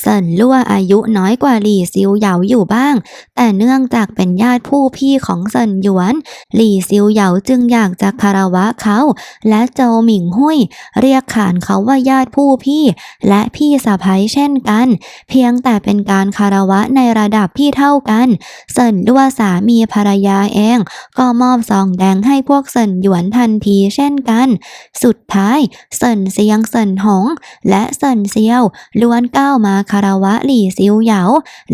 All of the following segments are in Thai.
เซินลั่วอายุน้อยกว่าหลี่ซิวเหยาอยู่บ้าง แต่เนื่องจากเป็นญาติผู้พี่ของเซินหยวน หลี่ซิวเหยาจึงอยากจะคารวะเขา และโจหมิงหุยเรียกขานเขาว่าญาติผู้พี่ และพี่สะพ้ยเช่นกัน เพียงแต่เป็นการคารวะในระดับที่เท่ากันเซินลั่วสามีภรรยาเอง ก็มอบซองแดงให้พวกเซินหยวนทันทีเช่นกัน สุดท้ายเซินเซียงเซินหง และเซินเซียวล้วนก้าวมาคารวะหลี่ซิวเหยา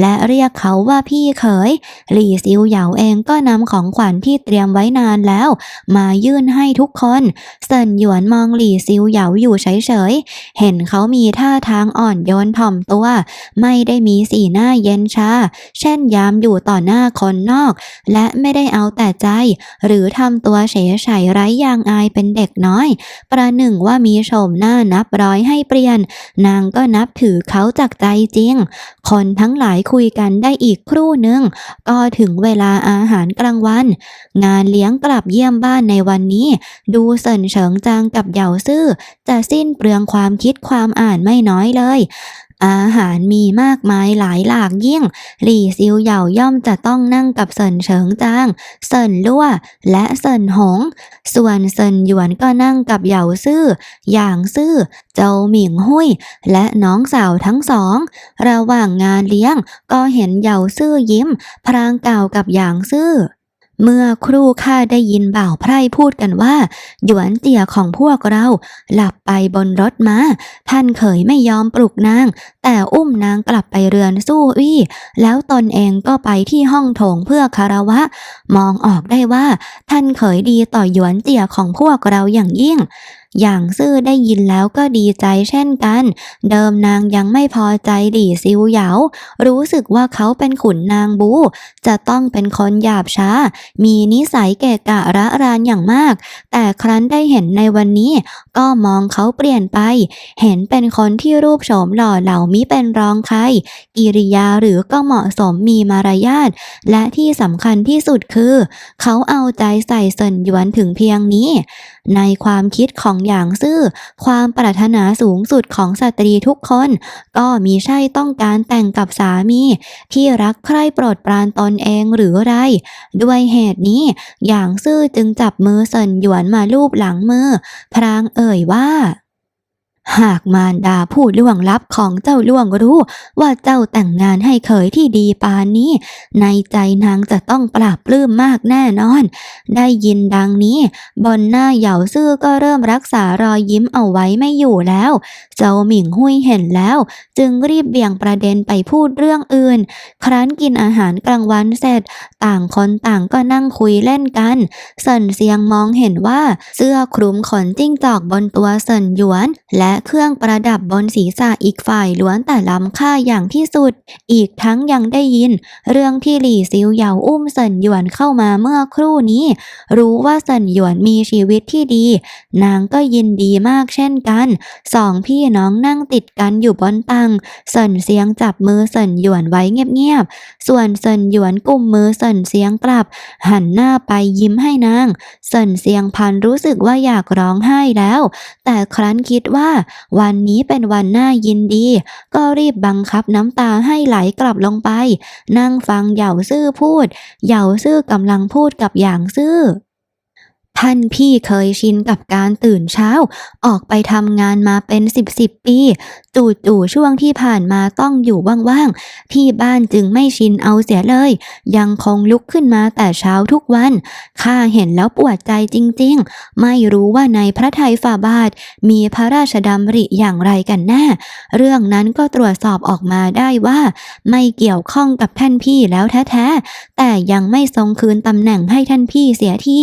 และเรียกเขาว่าพี่เขย หลี่ซิวเหยาเองก็นำของขวัญที่เตรียมไว้นานแล้ว มายื่นให้ทุกคนเซินหยวนมองหลี่ซิวเหยาอยู่เฉยๆ เห็นเขามีท่าทางอ่อนโยนถ่อมตัว ไม่ได้มีสีหน้าเย็นชา เช่นยามอยู่ต่อหน้าคนนอก และไม่ได้เอาแต่ใจ หรือทำตัวเฉยไฉไร้ยางอายเป็นเด็กน้อย ประหนึ่งว่ามีโฉมหน้านับร้อยให้เปลี่ยน นางก็นับถือเขาจากใจจริง คนทั้งหลายคุยกันได้อีกครู่หนึ่งก็ถึงเวลาอาหารกลางวัน งานเลี้ยงกลับเยี่ยมบ้านในวันนี้ ดูเสินเฉิงจางกับเหยาซื่อจะสิ้นเปลืองความคิดความอ่านไม่น้อยเลย อาหารมีมากมายหลายหลากยิ่ง หลี่ซิวเหยาย่อมจะต้องนั่งกับเสินเฉิงจางเสินลั่ว และเสินหง ส่วนเซินหยวนก็นั่งกับเหยาซื่อหยางซื่อ เจ้าหมิงหุยและน้องสาวทั้งสอง ระหว่างงานเลี้ยงก็เห็นเหยาซื่อยิ้ม พรางกล่าวกับหยางซื่อ เมื่อครู่ข้าได้ยินบ่าวไพร่พูดกันว่า หยวนเตี่ยของพวกเรา หลับไปบนรถมา้า ท่านเขยไม่ยอมปลุกนาง แต่อุ้มนางกลับไปเรือนสู้วี่แล้วตนเองก็ไปที่ห้องโถงเพื่อคารวะ มองออกได้ว่า ท่านเขยดีต่อหยวนเตี่ยของพวกเราอย่างยิ่ง อย่างซื่อได้ยินแล้วก็ดีใจเช่นกัน เดิมนางยังไม่พอใจหลี่ซิวเหยา รู้สึกว่าเขาเป็นขุนนางบู จะต้องเป็นคนหยาบช้า มีนิสัยเกะกะระรานอย่างมาก แต่ครั้นได้เห็นในวันนี้ ก็มองเขาเปลี่ยนไป เห็นเป็นคนที่รูปโฉมหล่อเหลามิเป็นรองใคร กิริยาหรือก็เหมาะสมมีมารยาท และที่สำคัญที่สุดคือ เขาเอาใจใส่เซินหยวนถึงเพียงนี้ ในความคิดของหยางซื่อ ความปรารถนาสูงสุดของสตรีทุกคน ก็มีใช่ต้องการแต่งกับสามี ที่รักใคร่โปรดปรานตนเองหรือไร ด้วยเหตุนี้หยางซื่อจึงจับมือเซินหยวนมาลูบหลังมือ พรางเอ่ยว่า หากมารดาผู้ล่วงลับของเจ้าล่วงรู้ว่าเจ้าแต่งงานให้เขยที่ดีปานนี้ ในใจนางจะต้องปราบปลื้มมากแน่นอน ได้ยินดังนี้บนหน้าเหยาซื่อก็เริ่มรักษารอยยิ้มเอาไว้ไม่อยู่แล้ว เจ้าหมิงหุยเห็นแล้ว จึงรีบเบี่ยงประเด็นไปพูดเรื่องอื่น ครั้นกินอาหารกลางวันเสร็จ ต่างคนต่างก็นั่งคุยเล่นกันเซินเซียงมองเห็นว่าเสื้อคลุมขนจิ้งจอกบนตัวเซินหยวนและเครื่องประดับบนศีรษะอีกฝ่ายล้วนแต่ล้ำค่าอย่างที่สุด อีกทั้งยังได้ยิน เรื่องที่หลี่ซิวเหยาอุ้มเซินหยวนเข้ามาเมื่อครู่นี้ รู้ว่าเซินหยวนมีชีวิตที่ดี นางก็ยินดีมากเช่นกัน สองพี่น้องนั่งติดกันอยู่บนตังเซินเสียงจับมือเซินหยวนไว้เงียบๆ ส่วนเซินหยวนกุมมือเซินเสียงกลับ หันหน้าไปยิ้มให้นางเซินเสียงพันรู้สึกว่าอยากร้องไห้แล้ว แต่ครั้นคิดว่าวันนี้เป็นวันน่ายินดี ก็รีบบังคับน้ำตาให้ไหลกลับลงไป นั่งฟังเหย่าซื่อพูด เหย่าซื่อกำลังพูดกับอย่างซื่อ ท่านพี่เคยชินกับการตื่นเช้า ออกไปทำงานมาเป็นสิบสิบปี จู่ๆช่วงที่ผ่านมาต้องอยู่ว่างๆ ที่บ้านจึงไม่ชินเอาเสียเลย ยังคงลุกขึ้นมาแต่เช้าทุกวัน ข้าเห็นแล้วปวดใจจริงๆ ไม่รู้ว่าในพระทัยฝ่าบาท มีพระราชดำริอย่างไรกันแน่ เรื่องนั้นก็ตรวจสอบออกมาได้ว่า ไม่เกี่ยวข้องกับท่านพี่แล้วแท้ๆ แต่ยังไม่ทรงคืนตำแหน่งให้ท่านพี่เสียที่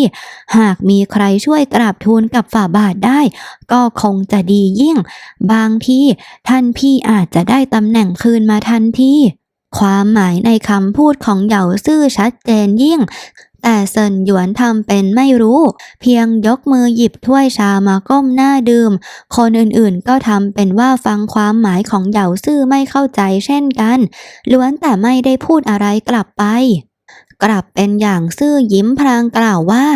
หากมีใครช่วยกราบทูลกับฝ่าบาทได้ ก็คงจะดียิ่ง บางที่ท่านพี่อาจจะได้ตำแหน่งคืนมาทันทีความหมายในคำพูดของเหยาซื่อชัดเจนยิ่งแต่เซินหยวนทำเป็นไม่รู้ เพียงยกมือหยิบถ้วยชามาก้มหน้าดื่ม คนอื่นๆก็ทำเป็นว่าฟังความหมายของเหยาซื่อไม่เข้าใจเช่นกัน ล้วนแต่ไม่ได้พูดอะไรกลับไป กลับเป็นอย่างซื่อยิ้มพลางกล่าวว่า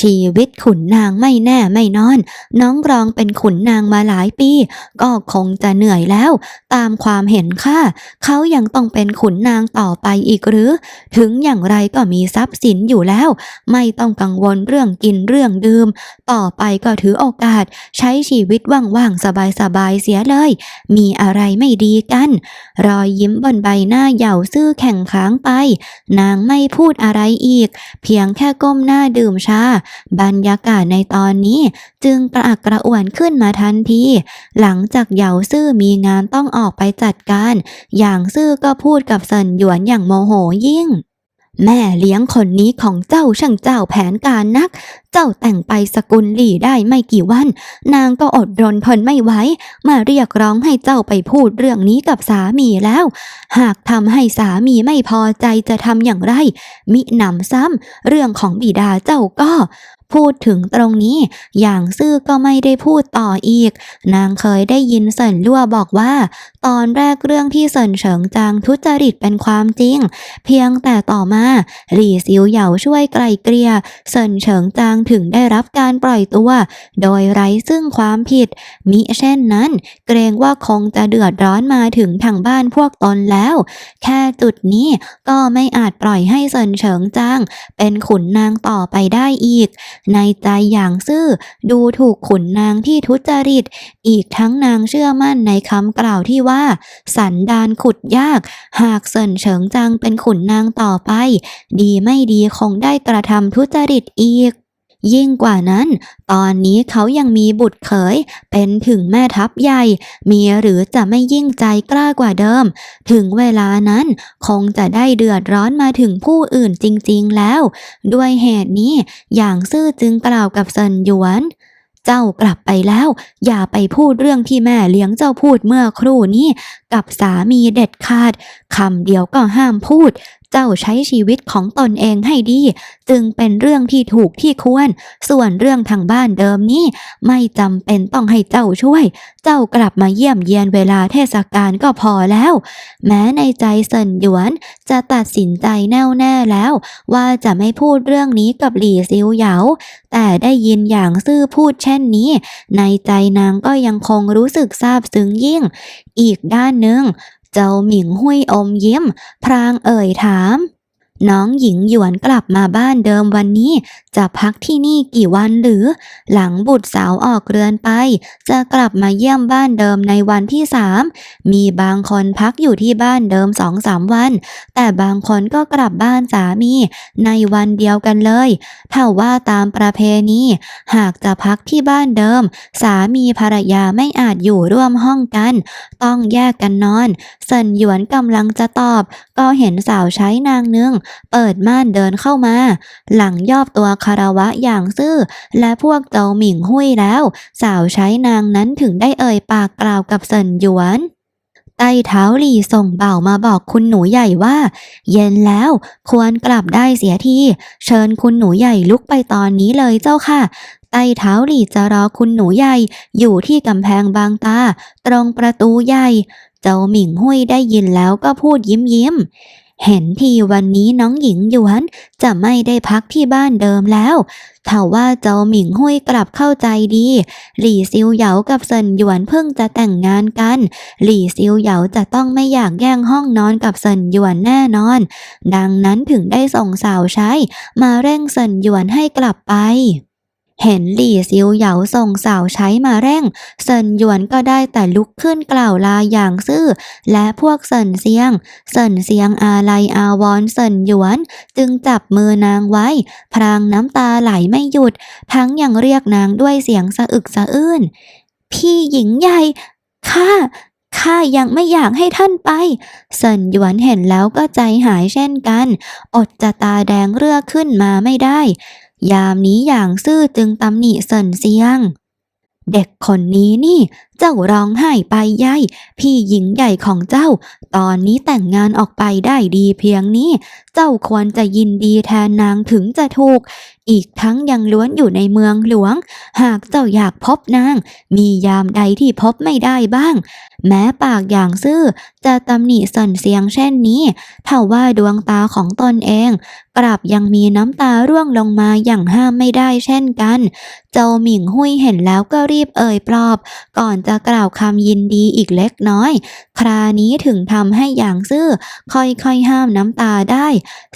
ชีวิตขุนนางไม่แน่ไม่นอน น้องรองเป็นขุนนางมาหลายปี ก็คงจะเหนื่อยแล้ว ตามความเห็นข้าเขายังต้องเป็นขุนนางต่อไปอีกหรือ ถึงอย่างไรก็มีทรัพย์สินอยู่แล้ว ไม่ต้องกังวลเรื่องกินเรื่องดื่ม ต่อไปก็ถือโอกาส ใช้ชีวิตว่างๆสบายๆเสียเลย มีอะไรไม่ดีกัน รอยยิ้มบนใบหน้าเหยาซื่อแข่งค้างไป นางไม่พูดอะไรอีก เพียงแค่ก้มหน้าดื่มชาบรรยากาศในตอนนี้จึงกระอักกระอ่วนขึ้นมาทันที หลังจากเหยาซื่อมีงานต้องออกไปจัดการ อย่างซื่อก็พูดกับเซินหยวนอย่างโมโหยิ่ง แม่เลี้ยงคนนี้ของเจ้าช่างเจ้าแผนการนัก เจ้าแต่งไปสกุลหลี่ได้ไม่กี่วัน นางก็อดรนทนไม่ไหวมาเรียกร้องให้เจ้าไปพูดเรื่องนี้กับสามีแล้ว หากทำให้สามีไม่พอใจจะทำอย่างไร มิหนำซ้ำเรื่องของบิดาเจ้าก็ พูดถึงตรงนี้ อย่างซื่อก็ไม่ได้พูดต่ออีก นางเคยได้ยินเซินลั่วบอกว่า ตอนแรกเรื่องที่เซินเฉิงจางทุจริตเป็นความจริง เพียงแต่ต่อมา หลี่ซิวเหยาช่วยไกลเกลี่ยเซินเฉิงจางถึงได้รับการปล่อยตัว โดยไร้ซึ่งความผิด มิเช่นนั้น เกรงว่าคงจะเดือดร้อนมาถึงทางบ้านพวกตนแล้ว แค่จุดนี้ก็ไม่อาจปล่อยให้เซินเฉิงจางเป็นขุนนางต่อไปได้อีกในใจอย่างซื่อดูถูกขุนนางที่ทุจริต อีกทั้งนางเชื่อมั่นในคำกล่าวที่ว่า สันดานขุดยาก หากเสินเฉิงจังเป็นขุนนางต่อไป ดีไม่ดีคงได้กระทำทุจริตอีก ยิ่งกว่านั้น ตอนนี้เขายังมีบุตรเขย เป็นถึงแม่ทัพใหญ่ มีหรือจะไม่ยิ่งใจกล้ากว่าเดิม ถึงเวลานั้นคงจะได้เดือดร้อนมาถึงผู้อื่นจริงๆแล้ว ด้วยเหตุนี้อย่างซื่อจึงกล่าวกับเซินหยวนเจ้ากลับไปแล้ว อย่าไปพูดเรื่องที่แม่เลี้ยงเจ้าพูดเมื่อครู่นี้ กับสามีเด็ดขาดคำเดียวก็ห้ามพูด เจ้าใช้ชีวิตของตนเองให้ดี จึงเป็นเรื่องที่ถูกที่ควร ส่วนเรื่องทางบ้านเดิมนี้ ไม่จำเป็นต้องให้เจ้าช่วย เจ้ากลับมาเยี่ยมเยียนเวลาเทศกาลก็พอแล้ว แม้ในใจเซินหยวนจะตัดสินใจแน่วแน่แล้ว ว่าจะไม่พูดเรื่องนี้กับหลี่ซิวเหยาแต่ได้ยินอย่างซื่อพูดเช่นนี้ ในใจนางก็ยังคงรู้สึกซาบซึ้งยิ่ง อีกด้านหนึ่ง เจ้าหมิงหุยอมยิ้ม พรางเอ่ยถาม น้องหญิงหยวนกลับมาบ้านเดิมวันนี้ จะพักที่นี่กี่วันหรือ หลังบุตรสาวออกเรือนไป จะกลับมาเยี่ยมบ้านเดิมในวันที่สามมีบางคนพักอยู่ที่บ้านเดิมสองสามวัน แต่บางคนก็กลับบ้านสามีในวันเดียวกันเลยถ้าว่าตามประเพณี หากจะพักที่บ้านเดิม สามีภรรยาไม่อาจอยู่ร่วมห้องกัน ต้องแยกกันนอนเซินหยวนกำลังจะตอบ ก็เห็นสาวใช้นางนึงเปิดม่านเดินเข้ามา หลังยอบตัวคารวะอย่างซื่อ และพวกเจ้าหมิงหุยแล้ว สาวใช้นางนั้นถึงได้เอ่ยปากกล่าวกับเซินหยวนใต้เท้าหลี่ส่งเบ่ามาบอกคุณหนูใหญ่ว่า เย็นแล้วควรกลับได้เสียที เชิญคุณหนูใหญ่ลุกไปตอนนี้เลยเจ้าค่ะ ใต้เท้าหลี่จะรอคุณหนูใหญ่ อยู่ที่กำแพงบางตา ตรงประตูใหญ่ เจ้าหมิงหุยได้ยินแล้วก็พูดยิ้มยิ้ม เห็นทีวันนี้น้องหญิงหยวนจะไม่ได้พักที่บ้านเดิมแล้วถ้าว่าเจ้าหมิงหุยกลับเข้าใจดี หลี่ซิวเหยากับเซินหยวนเพิ่งจะแต่งงานกัน หลี่ซิวเหยาจะต้องไม่อยากแย่งห้องนอนกับเซินหยวนแน่นอน ดังนั้นถึงได้ส่งสาวใช้ มาเร่งเซินหยวนให้กลับไป เห็นหลี่ซิวเหยาส่งสาวใช้มาเร่ง เซินหยวนก็ได้แต่ลุกขึ้นกล่าวลาอย่างซื่อ และพวกเซินเซียง เซินเซียงอาลัยอาวรณ์เซินหยวน จึงจับมือนางไว้ พรางน้ำตาไหลไม่หยุด ทั้งยังเรียกนางด้วยเสียงสะอึกสะอื้น พี่หญิงใหญ่ข้าข้ายังไม่อยากให้ท่านไป เซินหยวนเห็นแล้วก็ใจหายเช่นกัน อดจะตาแดงเรือขึ้นมาไม่ได้ ยามนี้อย่างซื่อจึงตำหนิเซินเซียง เด็กคนนี้นี่ เจ้าร้องไห้ไปใหญ่พี่หญิงใหญ่ของเจ้า ตอนนี้แต่งงานออกไปได้ดีเพียงนี้ เจ้าควรจะยินดีแทนนางถึงจะถูก อีกทั้งยังล้วนอยู่ในเมืองหลวง หากเจ้าอยากพบนาง มียามใดที่พบไม่ได้บ้าง แม้ปากอย่างซื่อ จะตำหนิส่นเสียงเช่นนี้ถ้าว่าดวงตาของตนเอง กลับยังมีน้ำตาร่วงลงมาอย่างห้ามไม่ได้เช่นกัน เจ้าหมิงหุยเห็นแล้วก็รีบเอ่ยปลอบ ก่อนจะกล่าวคำยินดีอีกเล็กน้อย ครานี้ถึงทำให้อย่างซื่อค่อยๆห้ามน้ำตาได้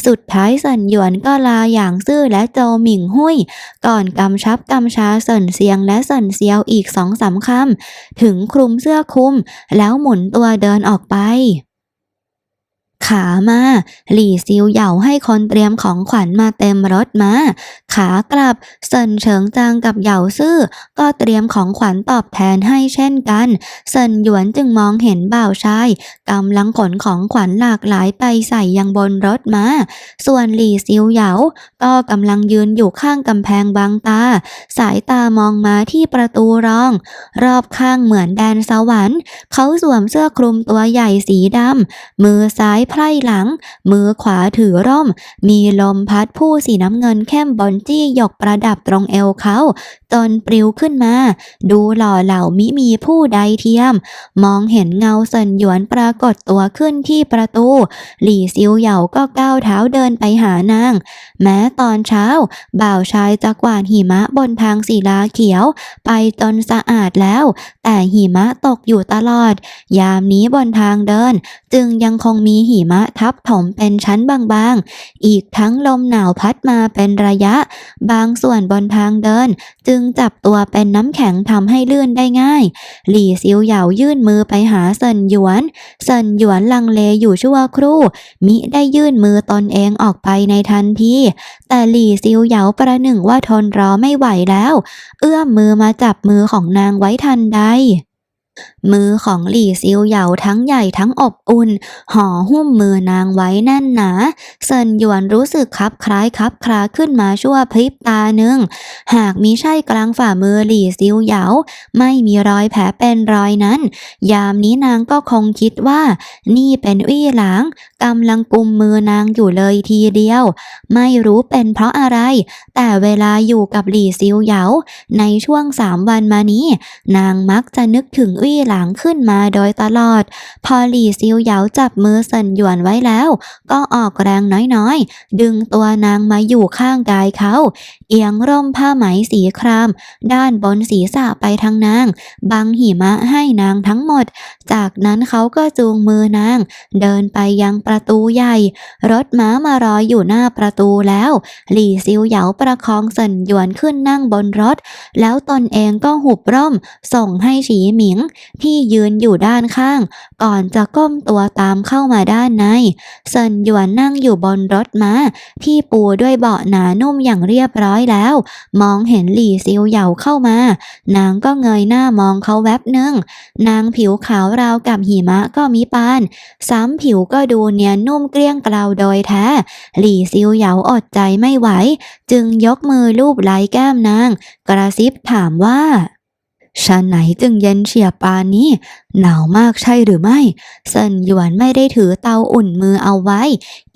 สุดท้ายเซินหยวนก็ลาอย่างซื่อและโจหมิงหุยก่อนกำชับกำชาเซินเซียงและเซินเซียวอีกสองสามคำถึงคลุมเสื้อคลุม แล้วหมุนตัวเดินออกไป ขามา หลี่ซิวเหย่าให้คนเตรียมของขวัญมาเต็มรถมา ขากลับเซินเฉิงจางกับเหย่าซื่อ ก็เตรียมของขวัญตอบแทนให้เช่นกัน เซินหยวนจึงมองเห็นบ่าวชายกำลังขนของขวัญหลากหลายไปใส่ยังบนรถมา ส่วนหลี่ซิวเหยาก็กำลังยืนอยู่ข้างกำแพงบางตา สายตามองมาที่ประตูรอง รอบข้างเหมือนแดนสวรรค์ เขาสวมเสื้อคลุมตัวใหญ่สีดำมือซ้ายไพร่หลัง มือขวาถือร่ม มีลมพัดผู้สีน้ำเงินเข้มบอนจี้หยกประดับตรงเอวเขา จนปลิวขึ้นมา ดูหล่อเหล่ามิมีผู้ใดเทียม มองเห็นเงาเซินหยวนปรากฏตัวขึ้นที่ประตู หลี่ซิวเหยาก็ก้าวเท้าเดินไปหานาง แม้ตอนเช้า บ่าวชายจะกวาดหิมะบนทางศิลาเขียว ไปจนสะอาดแล้ว แต่หิมะตกอยู่ตลอด ยามนี้บนทางเดิน จึงยังคงมีหิมะทับถมเป็นชั้นบางๆ อีกทั้งลมหนาวพัดมาเป็นระยะ บางส่วนบนทางเดิน จึงจับตัวเป็นน้ำแข็งทำให้ลื่นได้ง่าย หลี่ซิวเหยายื่นมือไปหาเซินหยวนเซินหยวนลังเลอยู่ชั่วครู่ มิได้ยื่นมือตนเองออกไปในทันที แต่หลี่ซิวเหยาประหนึ่งว่าทนรอไม่ไหวแล้ว เอื้อมมือมาจับมือของนางไว้ทันใด มือของหลี่ซิวเหยาทั้งใหญ่ทั้งอบอุ่น ห่อหุ้มมือนางไว้แน่นหนา เซินหยวนรู้สึกคับคล้ายคับคลาขึ้นมาชั่วพริบตาหนึ่ง หากมิใช่กลางฝ่ามือหลี่ซิวเหยา ไม่มีรอยแผลเป็นรอยนั้น ยามนี้นางก็คงคิดว่า นี่เป็นวี่หลางกำลังกุมมือนางอยู่เลยทีเดียว ไม่รู้เป็นเพราะอะไร แต่เวลาอยู่กับหลี่ซิวเหยา ในช่วงสามวันมานี้ นางมักจะนึกถึงวี่หลางขึ้นมาโดยตลอด พอหลี่ซิวเหยาจับมือเซินหยวนไว้แล้ว ก็ออกแรงน้อยๆ ดึงตัวนางมาอยู่ข้างกายเขา เอียงร่มผ้าไหมสีคราม ด้านบนศีรษะไปทางนาง บังหิมะให้นางทั้งหมด จากนั้นเขาก็จูงมือนาง เดินไปยังประตูใหญ่ รถม้ามารออยู่หน้าประตูแล้ว หลี่ซิวเหยาประคองเซินหยวนขึ้นนั่งบนรถ แล้วตนเองก็หุบร่ม ส่งให้ฉีหมิงที่ยืนอยู่ด้านข้าง ก่อนจะก้มตัวตามเข้ามาด้านในเซินหยวนนั่งอยู่บนรถม้า ที่ปูด้วยเบาะหนานุ่มอย่างเรียบร้อยแล้ว มองเห็นหลี่ซิวเหยาเข้ามา นางก็เงยหน้ามองเขาแวบหนึ่ง นางผิวขาวราวกับหิมะก็มิปาน ซ้ำผิวก็ดูเนียนนุ่มเกลี้ยงเกลาโดยแท้ หลี่ซิวเหยาอดใจไม่ไหว จึงยกมือลูบไล้แก้มนาง กระซิบถามว่า ชาไหนจึงเย็นเฉียบปานนี้ หนาวมากใช่หรือไม่เซินหยวนไม่ได้ถือเตาอุ่นมือเอาไว้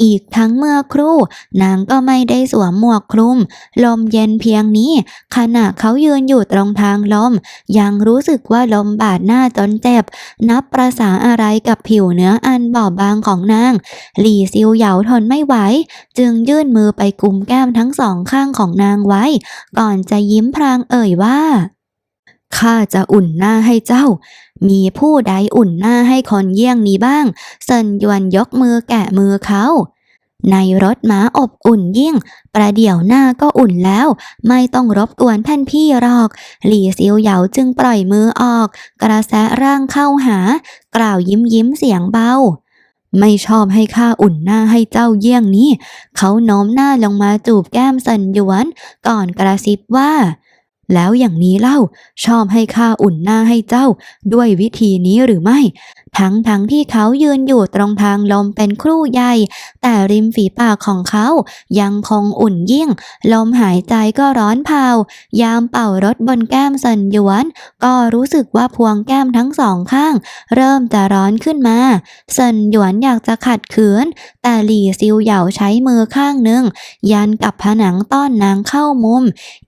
อีกทั้งเมื่อครู่ นางก็ไม่ได้สวมหมวกคลุม ลมเย็นเพียงนี้ ขณะเขายืนอยู่ตรงทางลม ยังรู้สึกว่าลมบาดหน้าจนเจ็บ นับประษาอะไรกับผิวเนื้ออันบอบบางของนาง หลี่ซิวเหยาทนไม่ไหว จึงยื่นมือไปกุมแก้มทั้งสองข้างของนางไว้ ก่อนจะยิ้มพรางเอ่ยว่า ข้าจะอุ่นหน้าให้เจ้า มีผู้ใดอุ่นหน้าให้คนเยี่ยงนี้บ้าง เซินยวนยกมือแกะมือเขา ในรถม้าอบอุ่นยิ่ง ประเดี๋ยวหน้าก็อุ่นแล้ว ไม่ต้องรบกวนท่านพี่หรอก หลี่ซิวเหยาจึงปล่อยมือออก กระแสร่างเข้าหา กล่าวยิ้มยิ้มเสียงเบาไม่ชอบให้ข้าอุ่นหน้าให้เจ้าเยี่ยงนี้ เขาโน้มหน้าลงมาจูบแก้มเซินหยวน ก่อนกระซิบว่า แล้วอย่างนี้เล่าชอบให้ข้าอุ่นหน้าให้เจ้า ด้วยวิธีนี้หรือไม่ ทั้งทั้งที่เขายืนอยู่ตรงทางลมเป็นครู่ใหญ่ แต่ริมฝีปากของเขายังคงอุ่นยิ่ง ลมหายใจก็ร้อนเผายามเป่ารถบนแก้มสันยวน ก็รู้สึกว่าพวงแก้มทั้งสองข้าง เริ่มจะร้อนขึ้นมาเซินหยวนอยากจะขัดขืน แต่หลี่ซิวเหยาใช้มือข้างหนึ่งยันกับผนังต้อนนางเข้ามุม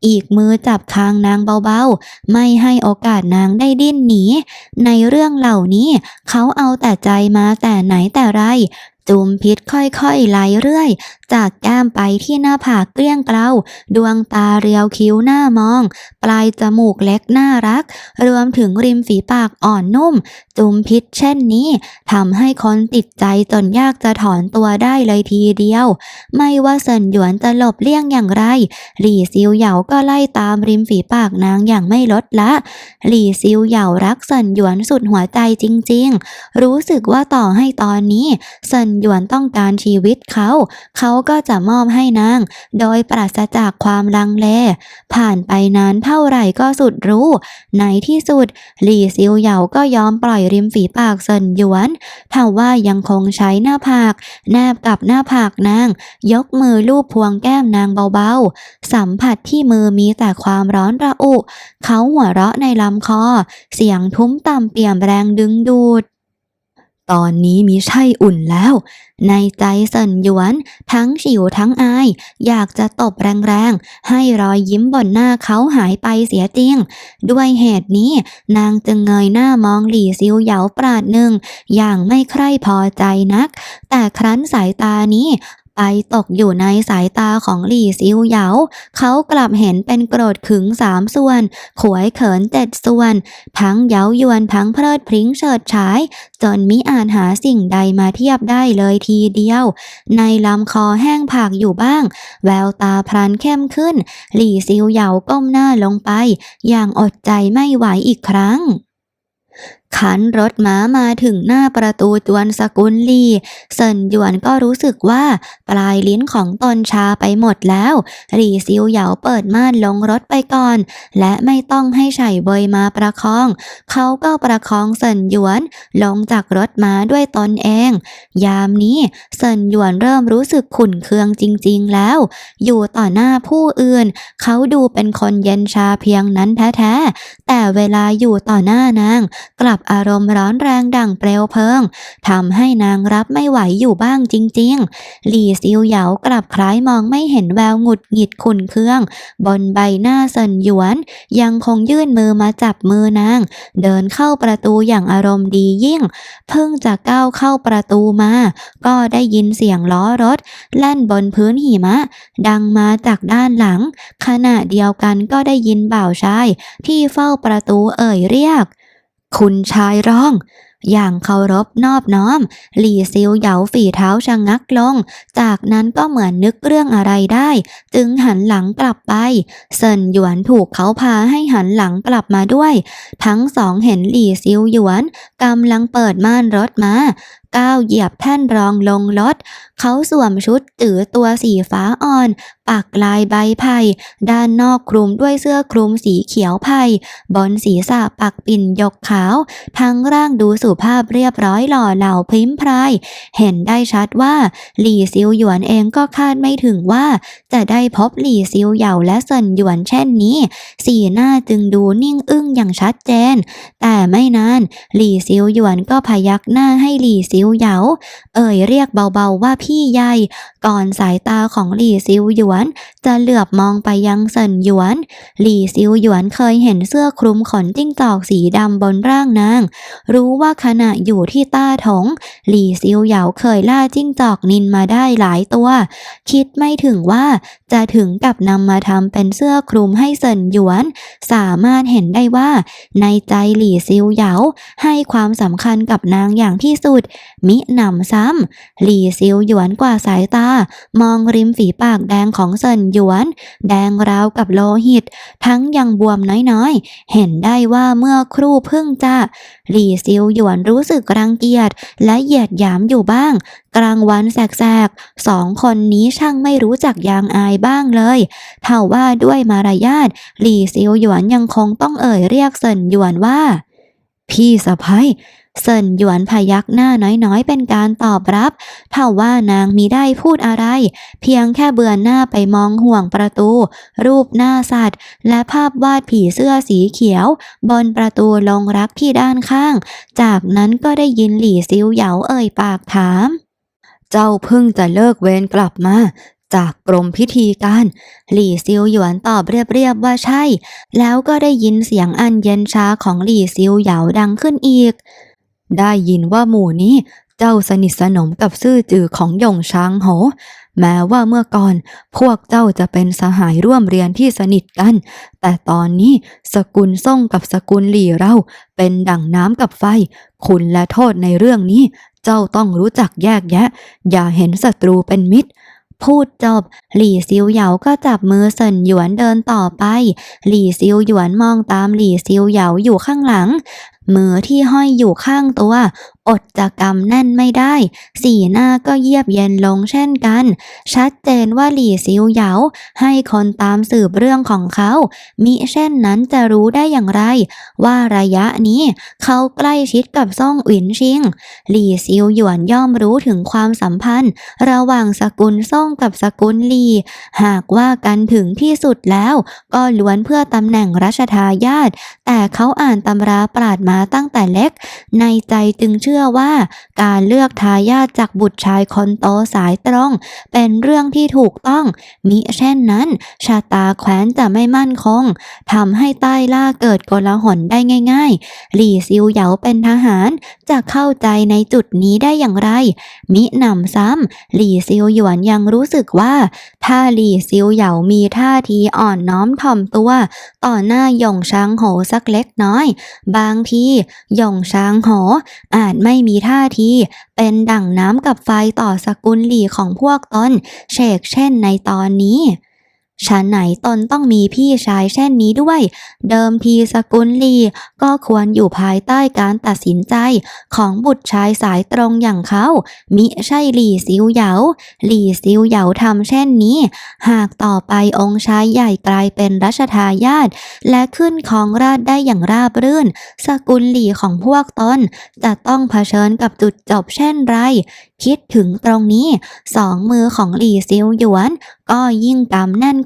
อีกมือจับคางนางเบาๆ ไม่ให้โอกาสนางได้ดิ้นหนี ในเรื่องเหล่านี้ เขาเอาแต่ใจมาแต่ไหนแต่ไร จูมพิษค่อยๆไหลเรื่อย จากแก้มไปที่หน้าผากเกลี้ยงเกลาดวงตาเรียวคิ้วหน้ามอง ปลายจมูกเล็กน่ารัก รวมถึงริมฝีปากอ่อนนุ่มจุมพิษเช่นนี้ทำให้คนติดใจจนยากจะถอนตัวได้เลยทีเดียว ไม่ว่าเซินหยวนจะหลบเลี่ยงอย่างไร หลี่ซิวเหยาก็ไล่ตามริมฝีปากนางอย่างไม่ลดละ หลี่ซิวเหยารักเซินหยวนสุดหัวใจจริง ๆ รู้สึกว่าต่อให้ตอนนี้เซินหยวนต้องการชีวิตเขา เขาก็จะมอบให้นาง โดยปราศจากความลังเล ผ่านไปนานเท่าไหร่ก็สุดรู้ ในที่สุด หลี่ซิวเหยาก็ยอมปล่อยริมฝีปากเซินหยวนทว่ายังคงใช้หน้าผาก แนบกับหน้าผากนาง ยกมือลูบพวงแก้มนางเบาๆ สัมผัสที่มือมีแต่ความร้อนระอุ เขาหัวเราะในลำคอ เสียงทุ้มต่ำเปี่ยมแรงดึงดูด ตอนนี้มีใช่อุ่นแล้ว ในใจเซินหยวน ทั้งฉิวทั้งอาย อยากจะตบแรงๆ ให้รอยยิ้มบนหน้าเขาหายไปเสียจริง ด้วยเหตุนี้ นางจึงเงยหน้ามองหลี่ซิวเหยาปราดหนึ่ง อย่างไม่ใคร่พอใจนัก แต่ครั้นสายตานี้ ไปตกอยู่ในสายตาของหลี่ซิวเหยา เขากลับเห็นเป็นโกรธขึงสามส่วน ขวยเขินเจ็ดส่วน ทั้งเย้ายวนทั้งเพลิดพริ้งเฉิดฉาย จนมิอาจหาสิ่งใดมาเทียบได้เลยทีเดียว ในลำคอแห้งผากอยู่บ้าง แววตาพลันเข้มขึ้น หลี่ซิวเหยาก้มหน้าลงไป อย่างอดใจไม่ไหวอีกครั้ง ขันรถม้ามาถึงหน้าประตูจวนสกุลลีเซินหยวนก็รู้สึกว่าปลายลิ้นของตนชาไปหมดแล้วหลี่ซิวเหยาเปิดม่านลงรถไปก่อน และไม่ต้องให้ไฉเบยมาประคอง เขาก็ประคองเซินหยวนลงจากรถม้าด้วยตนเอง ยามนี้เซินหยวนเริ่มรู้สึกขุ่นเคืองจริง ๆแล้ว อยู่ต่อหน้าผู้อื่น เขาดูเป็นคนเย็นชาเพียงนั้นแท้ๆแต่เวลาอยู่ต่อหน้านางกลับอารมณ์ร้อนแรงดั่งเปลวเพลิงทำให้นางรับไม่ไหวอยู่บ้างจริงๆ หลี่ซิวเหยากลับคล้ายมองไม่เห็นแววหงุดหงิดขุนเคือง บนใบหน้าเซินหยวน ยังคงยื่นมือมาจับมือนาง เดินเข้าประตูอย่างอารมณ์ดียิ่ง เพิ่งจะก้าวเข้าประตูมา ก็ได้ยินเสียงล้อรถ แล่นบนพื้นหิมะ ดังมาจากด้านหลัง ขณะเดียวกันก็ได้ยินบ่าวชายที่เฝ้าประตูเอ่ยเรียก คุณชายร้อง อย่างเคารพนอบน้อม หลี่ซิวเหยาฝีเท้าชะงักลง จากนั้นก็เหมือนนึกเรื่องอะไรได้ จึงหันหลังกลับไป เซินหยวนถูกเขาพาให้หันหลังกลับมาด้วย ทั้งสองเห็นหลี่ซิวหยวนกำลังเปิดม่านรถมา ก้าวเหยียบแท่นรองลงรถ เขาสวมชุดตือตัวสีฟ้าอ่อน ปักลายใบไผ่ ด้านนอกคลุมด้วยเสื้อคลุมสีเขียวไผ่ บนศีรษะปักปิ่นยกขาว ทั้งร่างดูสุภาพเรียบร้อยหล่อเหลาพริ้มพราย เห็นได้ชัดว่าหลี่ซิวหยวนเองก็คาดไม่ถึงว่า จะได้พบหลี่ซิวเหยาและเซินหยวนเช่นนี้ สีหน้าจึงดูนิ่งอึ้งอย่างชัดเจน แต่ไม่นานหลี่ซิวหยวนก็พยักหน้าให้หลี่ซิวเหยา เอ่ยเรียกเบาๆว่าพี่ใหญ่ ก่อนสายตาของหลี่ซิวหยวน จะเหลือบมองไปยังเซินหยวน หลี่ซิวหยวนเคยเห็นเสื้อคลุมขนจิ้งจอกสีดำบนร่างนาง รู้ว่าขณะอยู่ที่ต้าถง หลี่ซิวเหยาเคยล่าจิ้งจอกนินมาได้หลายตัว คิดไม่ถึงว่าจะถึงกับนำมาทำเป็นเสื้อคลุมให้เซินหยวน สามารถเห็นได้ว่า ในใจหลี่ซิวเหยาให้ความสำคัญกับนางอย่างที่สุดมิหนำซ้ำหลี่ซิวหยวนกว่าสายตา มองริมฝีปากแดงของเซินหยวน แดงราวกับโลหิต ทั้งยังบวมน้อยๆ เห็นได้ว่าเมื่อครู่เพิ่งจะหลี่ซิวหยวนรู้สึกรังเกียจและเหยียดหยามอยู่บ้าง กลางวันแสกๆสองคนนี้ช่างไม่รู้จักยางอายบ้างเลยเท่าว่าด้วยมารยาทหลี่ซิวหยวนยังคงต้องเอ่ยเรียกเซินหยวนว่า พี่สะพ้ย เซินหยวนพยักหน้าน้อยๆ เป็นการตอบรับเท่าว่านางมิได้พูดอะไร เพียงแค่เบือนหน้าไปมองห่วงประตู รูปหน้าสัตว์ และภาพวาดผีเสื้อสีเขียว บนประตูลงรักที่ด้านข้าง จากนั้นก็ได้ยินหลี่ซิวเหยาเอ่ยปากถาม เจ้าเพิ่งจะเลิกเวรกลับมาจากกรมพิธีการ หลี่ซิวหยวนตอบเรียบๆว่าใช่ แล้วก็ได้ยินเสียงอันเย็นชาของหลี่ซิวเหยาดังขึ้นอีก ได้ยินว่าหมู่นี้เจ้าสนิทสนมกับซื่อจือของหยงช้างโห แม้ว่าเมื่อก่อนพวกเจ้าจะเป็นสหายร่วมเรียนที่สนิทกัน แต่ตอนนี้สกุลส่งกับสกุลหลี่เราเป็นดั่งน้ำกับไฟ คุณและโทษในเรื่องนี้ เจ้าต้องรู้จักแยกแยะ อย่าเห็นศัตรูเป็นมิตรพูดจบ หลี่ซิวเหยาก็จับมือเซินหยวนเดินต่อไป หลี่ซิวหยวนมองตามหลี่ซิวเหยาอยู่ข้างหลัง มือที่ห้อยอยู่ข้างตัว อดจะกำแน่นไม่ได้ สีหน้าก็เยียบเย็นลงเช่นกัน ชัดเจนว่าหลี่ซิวเหยาให้คนตามสืบเรื่องของเขา มิเช่นนั้นจะรู้ได้อย่างไร ว่าระยะนี้เขาใกล้ชิดกับซ่องอินชิง หลี่ซิวหยวนย่อมรู้ถึงความสัมพันธ์ ระหว่างสกุลซ่องกับสกุลหลี่ หากว่ากันถึงที่สุดแล้ว ก็ล้วนเพื่อตำแหน่งรัชทายาทแต่เขาอ่านตำราปราดมาตั้งแต่เล็ก ในใจจึงเชื่อว่าการเลือกทายาทจากบุตรชายคนโตสายตรง เป็นเรื่องที่ถูกต้อง มิเช่นนั้นชาตาแคว้นจะไม่มั่นคงทำให้ใต้ล่าเกิดกลาหลได้ง่าย ๆ หลี่ซิวเหยาเป็นทหารจะเข้าใจในจุดนี้ได้อย่างไร มิหนำซ้ำหลี่ซิวหยวนยังรู้สึกว่า ถ้าหลี่ซิวเหยามีท่าทีอ่อนน้อมถ่อมตัว ต่อหน้าหยงช้างโหสักเล็กน้อย บางทีหยงช้างโหอาจไม่มีท่าที เป็นดั่งน้ำกับไฟต่อสกุลหลี่ของพวกตนเชกเช่นในตอนนี้ ฉันไหนตนต้องมีพี่ชายเช่นนี้ด้วย เดิมทีสกุลหลี ก็ควรอยู่ภายใต้การตัดสินใจของบุตรชายสายตรงอย่างเขา มิใช่หลี่ซิวเหยา หลี่ซิวเหยาทำเช่นนี้ หากต่อไปองค์ชายใหญ่กลายเป็นรัชทายาทและขึ้นของราชได้อย่างราบรื่น สกุลหลี่ของพวกตนจะต้องเผชิญกับจุดจบเช่นไร คิดถึงตรงนี้ สองมือของหลี่ซิวหยวน ก็ยิ่งกำแน่น